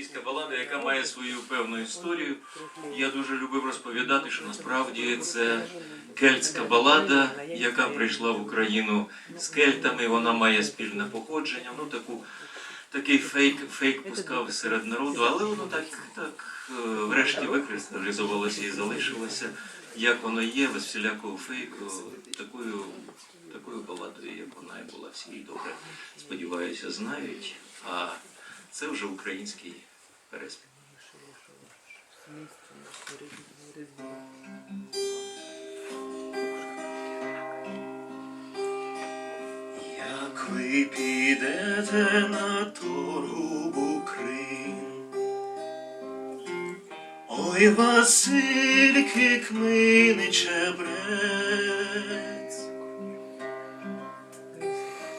запорізька балада, яка має свою певну історію. Я дуже любив розповідати, що насправді це кельтська балада, яка прийшла в Україну з кельтами. Вона має спільне походження. Ну таку такий фейк, фейк пускав серед народу, але воно так, так е, врешті викристалізувалося і залишилося, як воно є, без всілякого фейку, такою, такою баладою, як вона і була. Всі добре, сподіваюся, знають. А це вже український переспів. Як ви підете на торгу Букрин, Ой, Васильки кмини чебрець,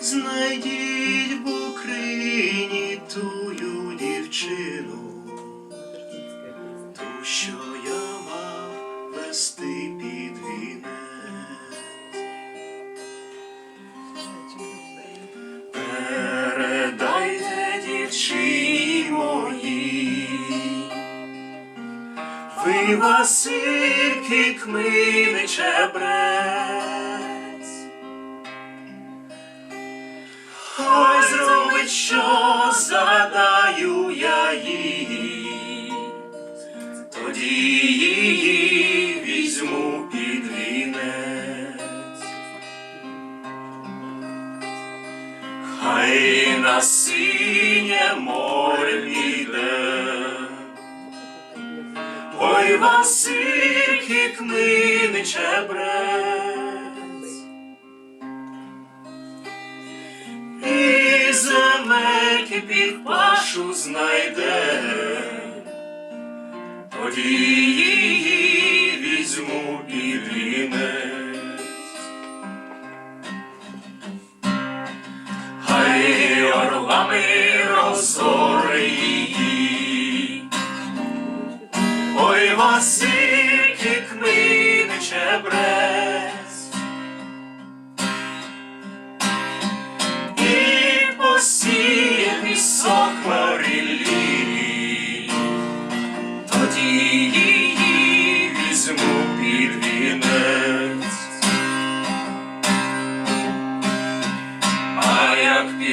знайдіть в Букрині тую дівчину, ту, що я мав вести під вінець. Передайте дівчині моїй, ви Васильки кмини чебрець, Ой, Хай на синє море піде, ой, Васильки кмини чебрець, і земельки під пашу знайде, тоді її візьму під вінець. Хай орлами розори її, ой, Васильки кмини чебрець,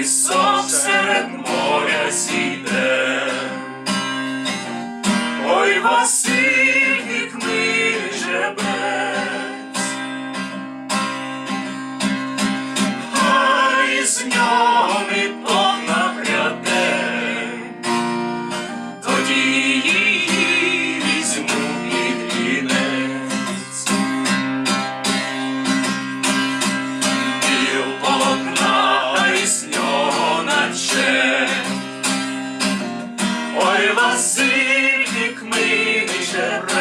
пісок серед моря зійде, Василь Кминичев.